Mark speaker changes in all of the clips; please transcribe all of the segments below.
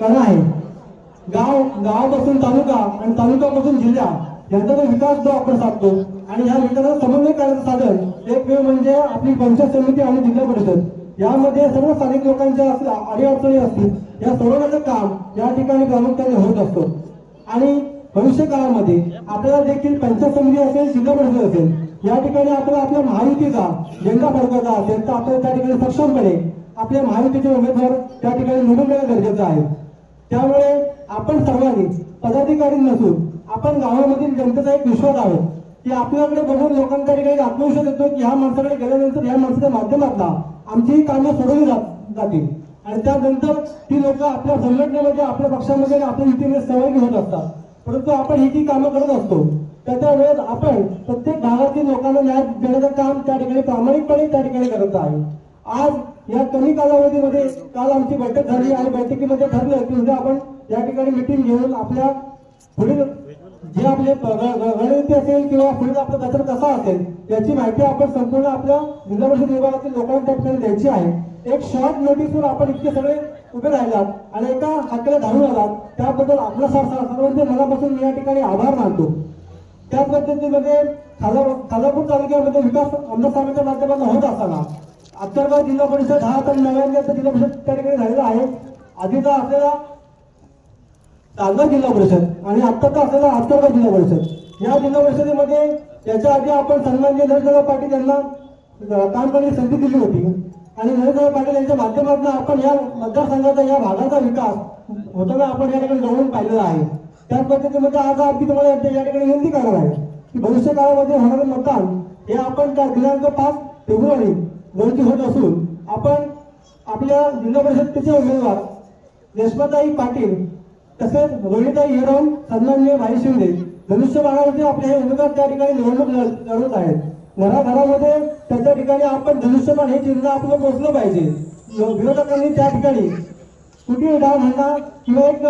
Speaker 1: कणा आहे. गाव गावापासून तालुका आणि तालुक्यापासून जिल्हा यांचा जो विकास जो आपण साधतो आणि ह्या विकासाचा समन्वय करण्याचं साधन एक वेळ म्हणजे आपली पंचायत समिती आणि जिल्हा परिषद. यामध्ये सर्व स्थानिक लोकांच्या अडीअडचणी असतील या सोडवण्याचं काम या ठिकाणी प्रामुख्याने होत असतो. आणि भविष्य काळामध्ये आपल्याला देखील पंचायत समिती असेल जिल्हा परिषद असेल या ठिकाणी आपल्याला आपल्या महायुतीचा झेंडा फडकवायचा असेल तर आपल्याला त्या ठिकाणी सक्षमपणे आपल्या महायुतीचे उमेदवार त्या ठिकाणी निवडून देणं गरजेचं आहे. त्यामुळे आपण सर्वांनी पदाधिकारी नसून आपण गावामधील जनतेचा एक विश्वास आहे की आपल्याकडे बघून लोकांकडे काही आत्मविश्वास येतो की ह्या माणसाकडे गेल्यानंतर ह्या माणसाच्या माध्यमातला आमची ही सोडवली जात जातील. आणि त्यानंतर ती लोक आपल्या संघटनेमध्ये आपल्या पक्षामध्ये आणि आपल्या युतीमध्ये सहभागी होत असतात. परंतु आपण ही जी कामं करत असतो त्याच्या वेळेस आपण प्रत्येक भागातील लोकांना न्याय देण्याचं काम त्या ठिकाणी प्रामाणिकपणे त्या ठिकाणी करत आहे. आज या कमी कालावधीमध्ये काल आमची बैठक झाली आणि बैठकीमध्ये ठरलं की उद्या आपण या ठिकाणी मिटिंग घेऊन आपल्या पुढील जे आपले रणनीती असेल किंवा पुढील आपला कचरा कसा असेल याची माहिती आपण संपूर्ण आपल्या जिल्हा परिषद विभागातील लोकांना त्या ठिकाणी द्यायची आहे. एक शॉर्ट नोटीसवर आपण इतके सगळे उभे राहिलात आणि एका हाकेला धावून आलात. त्याबद्दल आपला सर्वांचे मनापासून मी या ठिकाणी आभार मानतो. त्याच पद्धतीमध्ये म्हणजे खाला खालापूर तालुक्यामध्ये विकास आमदार साहेबांच्या माध्यमातून होत असताना अत्तरगाव जिल्हा परिषद हा आता नव्याने जिल्हा परिषद त्या ठिकाणी झालेला आहे. आधीचा आपल्याला तालुका जिल्हा परिषद आणि आत्ताचा असलेला अत्तरगाव जिल्हा परिषद या जिल्हा परिषदेमध्ये याच्या आधी आपण सन्माननीय नरेंद्र पाटील यांना अं, काम करण्याची संधी दिली होती. आणि नरेंद्र पाटील यांच्या माध्यमातून आपण या मतदारसंघाचा या भागाचा विकास होताना आपण या ठिकाणी जवळून पाहिलेला आहे. त्याच पद्धतीमध्ये आज अगदी तुम्हाला या ठिकाणी विनंती करणार आहे की भविष्य काळामध्ये होणारं मतदान हे आपण त्या दिनांक पाच फेब्रुवारी रोजी होत असून आपण आपल्या जिल्हा परिषदेचे उमेदवार रेश्माताई पाटील तसेच रोहिताई हिरम सन्मान्य भाई शिंदे धनुष्यबाणामध्ये आपले हे उमेदवार त्या ठिकाणी निवडणूक लढवत आहेत. घराघरामध्ये त्याच्या ठिकाणी आपण धनुष्यबाण हे चिन्ह आपलं पोचलं पाहिजे विरोधकांनी त्या ठिकाणी कुठे डाव म्हणा किंवा एक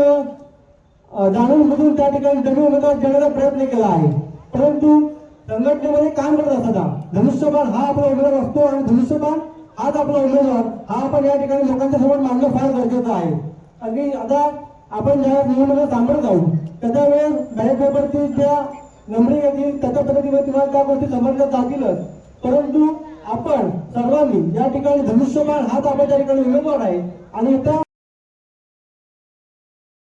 Speaker 1: जाणून बुजून त्या ठिकाणी जमीन उमेदवार देण्याचा प्रयत्न केला आहे. परंतु संघटनेमध्ये काम करत असताना धनुष्यबाण हा आपला उमेदवार असतो आणि धनुष्यबाण हाच आपला उमेदवार हा आपण या ठिकाणी लोकांच्या समोर मांडणं फार गरजेचं आहे. आणि आता आपण ज्या निवडणुका सामोरं जाऊ त्याच्या वेळेस बॅलेट पेपरची ज्या नंबरी येतील त्याच्या पद्धतीवर किंवा त्या गोष्टी समजल्या जातीलच. परंतु आपण सर्वांनी या ठिकाणी धनुष्यबाण हाच आपल्या त्या ठिकाणी उमेदवार आहे आणि त्या